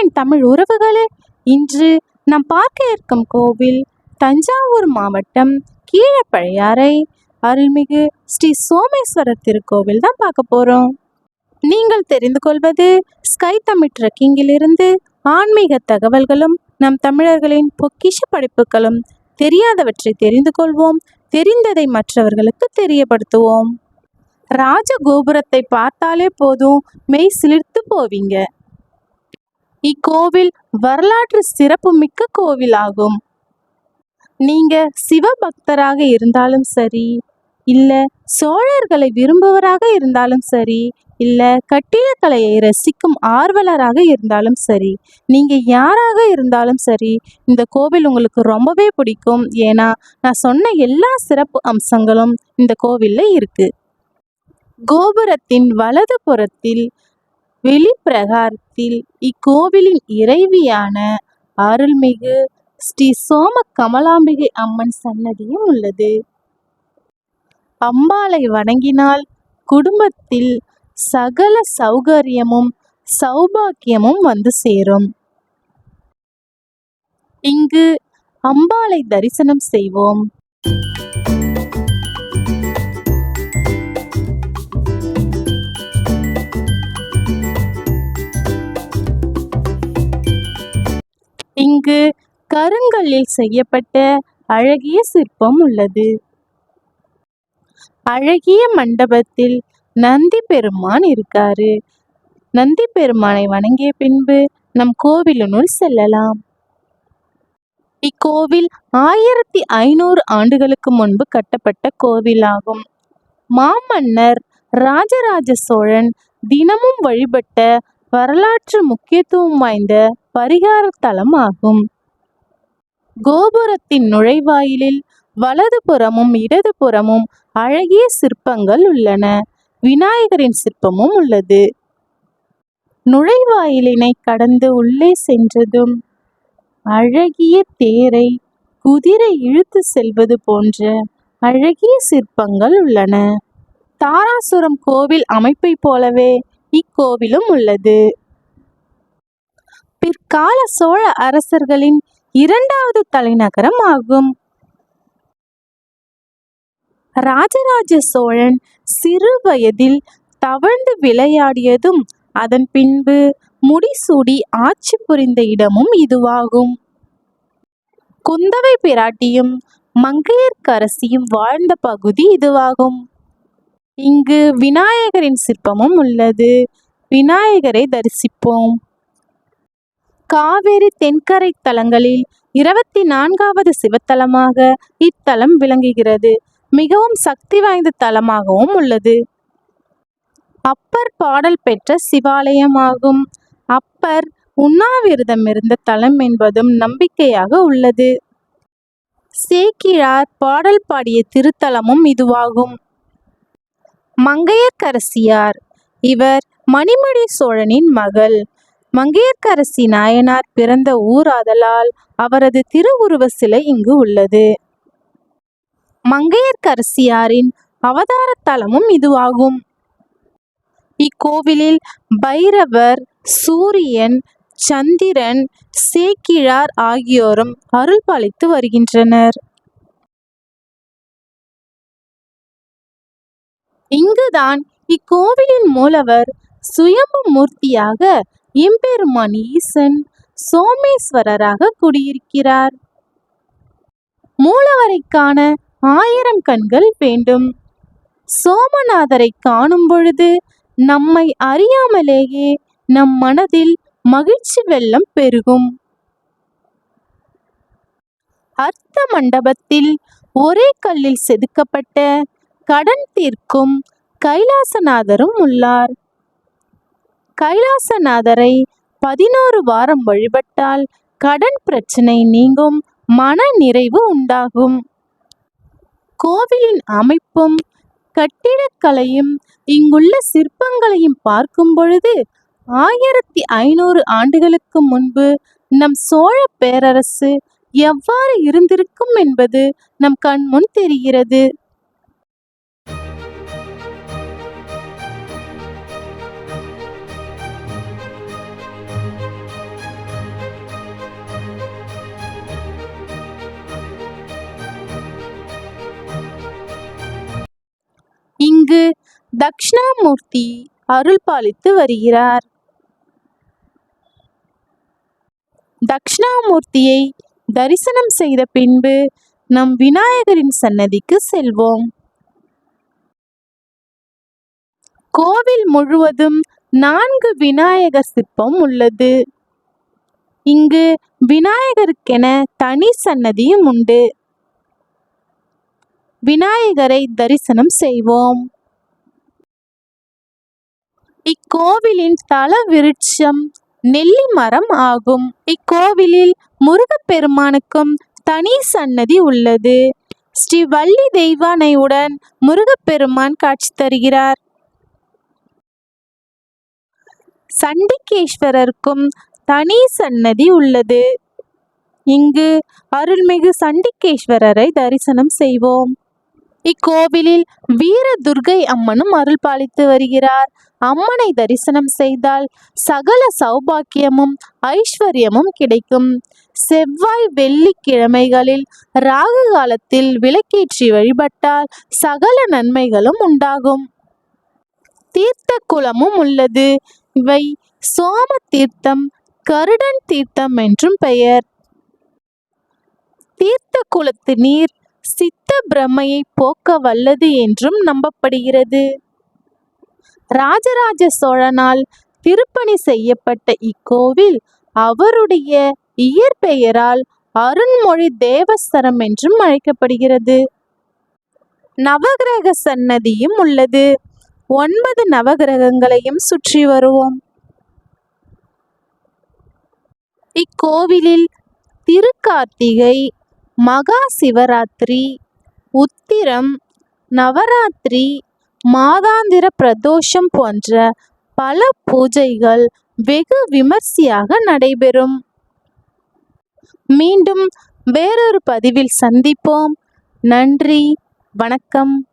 என் தமிழ் உறவுகளே இன்று நாம் பார்க்க இருக்கும் கோவில் தஞ்சாவூர் மாவட்டம் கீழப்பழையாறை அருள்மிகு ஸ்ரீ சோமேஸ்வரர் திருக்கோவில் தான் பார்க்க போகிறோம் நீங்கள் தெரிந்து கொள்வது ஸ்கை தமிழ் ட்ரெக்கிங்கிலிருந்து ஆன்மீக தகவல்களும் நம் தமிழர்களின் பொக்கிஷ படைப்புகளும் தெரியாதவற்றை தெரிந்து கொள்வோம் தெரிந்ததை மற்றவர்களுக்கு தெரியப்படுத்துவோம். ராஜகோபுரத்தை பார்த்தாலே போதும் மெய் சிலிர்த்து போவீங்க. இக்கோவில் வரலாற்று சிறப்புமிக்க கோவிலாகும். நீங்க சிவபக்தராக இருந்தாலும் சரி இல்ல சோழர்களை விரும்புவராக இருந்தாலும் சரி இல்ல கட்டிடக்கலையை ரசிக்கும் ஆர்வலராக இருந்தாலும் சரி நீங்க யாராக இருந்தாலும் சரி இந்த கோவில் உங்களுக்கு ரொம்பவே பிடிக்கும். ஏன்னா நான் சொன்ன எல்லா சிறப்பு அம்சங்களும் இந்த கோவில்ல இருக்கு. கோபுரத்தின் வலது புறத்தில் வெளிப்பிரகாரத்தில் இக்கோவிலின் இறைவியான அருள்மிகு ஸ்ரீ சோம கமலாம்பிகை அம்மன் சன்னதியும் உள்ளது. அம்பாளை வணங்கினால் குடும்பத்தில் சகல சௌகரியமும் சௌபாக்கியமும் வந்து சேரும். இங்கு அம்பாளை தரிசனம் செய்வோம். கருங்கல்லில் செய்யப்பட்ட அழகிய சிற்பம் உள்ளது. அழகிய மண்டபத்தில் நந்தி பெருமான் இருக்காரு. நந்தி பெருமானை வணங்கிய பின்பு நம் கோவிலினுள் செல்லலாம். இக்கோவில் ஆயிரத்தி ஐநூறு ஆண்டுகளுக்கு முன்பு கட்டப்பட்ட கோவிலாகும். மாமன்னர் ராஜராஜ சோழன் தினமும் வழிபட்ட வரலாற்று முக்கியத்துவம் வாய்ந்த பரிகார தலம் ஆகும் கோபுரத்தின் நுழைவாயிலில் வலதுபுறமும் இடதுபுறமும் அழகிய சிற்பங்கள் உள்ளன. விநாயகரின் சிற்பமும் உள்ளது. நுழைவாயிலினை கடந்து உள்ளே சென்றதும் அழகிய தேரை குதிரை இழுத்து செல்வது போன்ற அழகிய சிற்பங்கள் உள்ளன. தாராசுரம் கோவில் அமைப்பை போலவே இக்கோவிலும் உள்ளது. பிற்கால சோழ அரசர்களின் இரண்டாவது தலைநகரம் ஆகும். ராஜராஜ சோழன் சிறு வயதில் தவழ்ந்து விளையாடியதும் அதன் பின்பு முடிசூடி ஆட்சி புரிந்த இடமும் இதுவாகும். குந்தவை பிராட்டியும் மங்கையர்க்கரசியும் வாழ்ந்த பகுதி இதுவாகும். இங்கு விநாயகரின் சிற்பமும் உள்ளது. விநாயகரை தரிசிப்போம். காவேரி தென்கரை தலங்களில் இருபத்தி நான்காவது சிவத்தலமாக இத்தலம் விளங்குகிறது. மிகவும் சக்தி வாய்ந்த தலமாகவும் உள்ளது. அப்பர் பாடல் பெற்ற சிவாலயமாகும். அப்பர் உண்ணாவிரதம் இருந்த தலம் என்பதும் நம்பிக்கையாக உள்ளது. சேக்கிழார் பாடல் பாடிய திருத்தலமும் இதுவாகும். மங்கையர்க்கரசியார் இவர் மணிமடி சோழனின் மகள். மங்கையர்க்கரசி நாயனார் பிறந்த ஊராதலால் அவரது திருவுருவ சிலை இங்கு உள்ளது. மங்கையர்க்கரசியாரின் அவதார தலமும் இதுவாகும். இக்கோவிலில் பைரவர் சூரியன் சந்திரன் சேக்கிழார் ஆகியோரும் அருள் பாலித்து வருகின்றனர். இங்குதான் இக்கோவிலின் மூலவர் சுயம்பு மூர்த்தியாக எம்பெருமான் ஈசன் சோமேஸ்வரராக குடியிருக்கிறார். மூலவரை காண ஆயிரம் கண்கள் வேண்டும். சோமநாதரை காணும் பொழுது நம்மை அறியாமலேயே நம் மனதில் மகிழ்ச்சி வெள்ளம் பெருகும். அர்த்த மண்டபத்தில் ஒரே கல்லில் செதுக்கப்பட்ட கடன் தீர்க்கும் கைலாசநாதரும் உள்ளார். கைலாசநாதரை பதினோரு வாரம் வழிபட்டால் கடன் பிரச்சனை நீங்கும் மன நிறைவு உண்டாகும். கோவிலின் அமைப்பும் கட்டிடக்கலையும் இங்குள்ள சிற்பங்களையும் பார்க்கும் பொழுது ஆயிரத்தி ஐநூறு ஆண்டுகளுக்கு முன்பு நம் சோழ பேரரசு எவ்வாறு இருந்திருக்கும் என்பது நம் கண்முன் தெரிகிறது. தக்ஷணாமூர்த்தி அருள் பாலித்து வருகிறார். தக்ஷணாமூர்த்தியை தரிசனம் செய்த பின்பு நம் விநாயகரின் சன்னதிக்கு செல்வோம். கோவில் முழுவதும் நான்கு விநாயகர் சிற்பம் உள்ளது. இங்கு விநாயகருக்கென தனி சன்னதியும் உண்டு. விநாயகரை தரிசனம் செய்வோம். இக்கோவிலின் தல விருட்சம் நெல்லி மரம் ஆகும். இக்கோவிலில் முருகப்பெருமானுக்கும் தனி சன்னதி உள்ளது. ஸ்ரீ வள்ளி தெய்வானையுடன் முருகப்பெருமான் காட்சி தருகிறார். சண்டிகேஸ்வரருக்கும் தனி சன்னதி உள்ளது. இங்கு அருள்மிகு சண்டிகேஸ்வரரை தரிசனம் செய்வோம். இக்கோவிலில் வீர துர்கை அம்மனும் அருள் பாலித்து வருகிறார். அம்மனை தரிசனம் செய்தால் சகல சௌபாக்கியமும் ஐஸ்வர்யமும் கிடைக்கும். செவ்வாய் வெள்ளிக்கிழமைகளில் ராகு காலத்தில் விளக்கேற்றி வழிபட்டால் சகல நன்மைகளும் உண்டாகும். தீர்த்த குளமும் உள்ளது. இவை சோம தீர்த்தம் கருடன் தீர்த்தம் என்றும் பெயர். தீர்த்த குளத்து நீர் சித்த பிரமையை போக்க வல்லது என்றும் நம்பப்படுகிறது. ராஜராஜ சோழனால் திருப்பணி செய்யப்பட்ட இக்கோவில் அவருடைய இயற்பெயரால் அருண்மொழி தேவஸ்தரம் என்றும் அழைக்கப்படுகிறது. நவகிரக சன்னதியும் உள்ளது. ஒன்பது நவகிரகங்களையும் சுற்றி வருவோம். இக்கோவிலில் திருக்கார்த்திகை மகா சிவராத்திரி உத்திரம் நவராத்திரி மாதாந்திர பிரதோஷம் போன்ற பல பூஜைகள் வெகு விமர்சையாக நடைபெறும். மீண்டும் வேறொரு பதிவில் சந்திப்போம். நன்றி வணக்கம்.